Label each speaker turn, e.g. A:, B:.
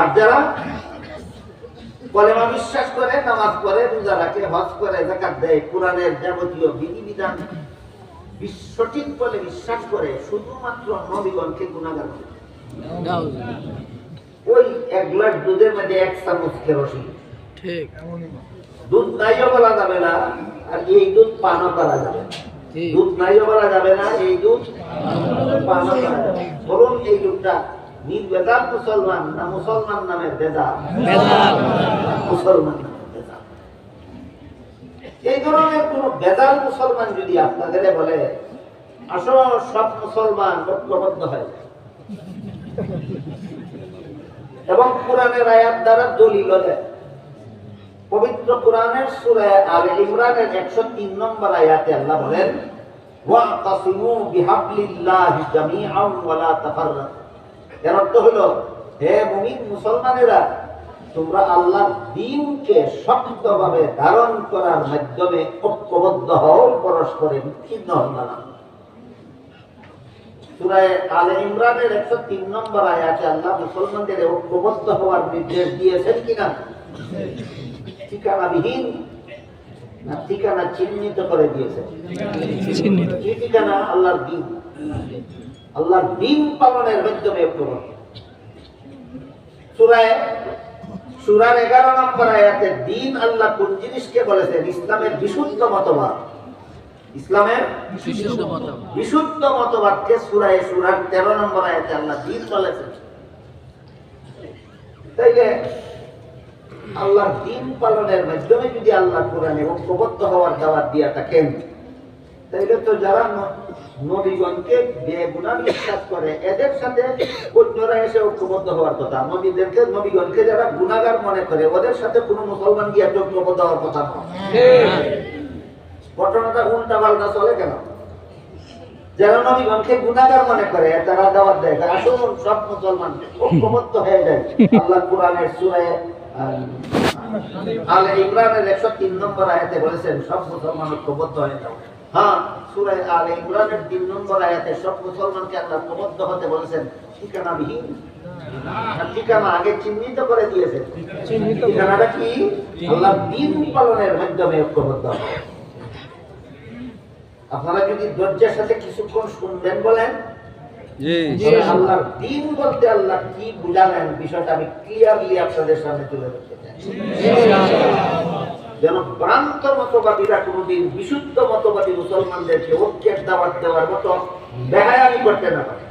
A: আর যারা কলেমা বিশ্বাস করে নামাজ পড়ে রোজা রাখে হজ করে জাকাত দেয় কোরআনের যাবতীয় বিধিবিধান সঠিক বলে বিশ্বাস করে শুধুমাত্র নবীগণকে গুণাগার করে ওই এক গ্লাস দুধের মধ্যে এক চামচ কেরোসিন
B: ঠিক
A: দুধ নাইও বলা যাবে না আর এই দুধ পানও করা যাবে। দুধ নাইও বলা যাবে না এই দুধ পানও করা যাবে। বলুন এই দুধটা মুসলমান না মুসলমান মুসলমান এই ধরনের কোন মুসলমান যদি আপনাদের বলে আসো সব মুসলমান ঐক্যবদ্ধ হয় এবং কোরআনের আয়াত দ্বারা দলিল দেয়। পবিত্র কোরআনের সূরা আলে ইমরানের 103 নম্বর আয়াতে আল্লাহ বলেন ওয়াতাসিমু বিহাবলিল্লাহি জামিআন ওয়া লা তাফাররাকু। এর অর্থ হলো হে মুমিন মুসলমানেরা তোমরা আল্লাহর দ্বীনকে শক্তভাবে ধারণ করার মাধ্যমে ঐক্যবদ্ধ হও পরস্পরে বিচ্ছিন্ন হও না। সূরায়ে আলে ইমরানের 103 নম্বর আয়াতে আল্লাহ মুসলমানদের ঐক্যবদ্ধ হওয়ার নির্দেশ দিয়েছেন কিনা? ঠিকানাবিহীন না ঠিকানা চিহ্নিত করে দিয়েছেন। ঠিকানা? আল্লাহর দিন। আল্লাহর দিন পালনের মাধ্যমে প্রমাণ সুরায় সুরার এগারো নম্বর আয়াতে দিন আল্লাহ কোন জিনিসকে বলেছেন? ইসলামের বিশুদ্ধ মতবাদ। ইসলামের
B: বিশুদ্ধ মতবাদ।
A: বিশুদ্ধ মতবাদকে সুরায় সুরার তেরো নম্বর আয়াতে আল্লাহ দিন বলেছেন। তাইলে আল্লাহর দিন পালনের মাধ্যমে যদি আল্লাহ কোরআনে ঐক্যবদ্ধ হওয়ার দাওয়াত দিয়া থাকেন তাইলে তো যারা নবীগণকে বেগুনা বিশ্বাস করে, এদের সাথে অন্যরা এসে ঐক্যবদ্ধ হওয়ার কথা। নবীদেরকে, নবীগণকে যারা গুণাগার মনে করে, ওদের সাথে কোনো মুসলমান গিয়ে ঐক্যবদ্ধ হওয়ার কথা নয়। ঘটনাটা উল্টা পাল্টা চলে কেন? যারা নবীগণকে গুণাগার মনে করে, তারা দাওয়াত দেয়। আসুন সব মুসলমান, ঐক্যবদ্ধ হয়ে যায়। আল্লাহ কোরআনের সুরায় আলে ইমরানের একশো তিন নম্বর আয়াতে বলেছেন, সব মুসলমান ঐক্যবদ্ধ হয়ে যাও। হ্যাঁ সুরায় আলে ইমরানের তিন নম্বর আয়াতে সব মুসলমানকে আল্লাহ ঐক্যবদ্ধ হতে বলেছেন ঠিকানা বিহীন। আর ঠিকানা আগে চিহ্নিত করে দিয়েছে ঠিকানাটা কি? আল্লাহ দিন পালনের মাধ্যমে ঐক্যবদ্ধ আপনারা যদি ধৈর্যের সাথে কিছুক্ষণ শুনবেন বলেন আল্লাহর দিন বলতে আল্লাহ কি বুঝালেন বিষয়টা আমি ক্লিয়ারলি আপনাদের সামনে তুলে ধরতে চাই। যেন ভ্রান্ত মতবাদীরা কোনোদিন বিশুদ্ধ মতবাদী মুসলমানদেরকে ঐক্যের দাওয়াত দেওয়ার মতো বেহায়ানি করতে না পারে।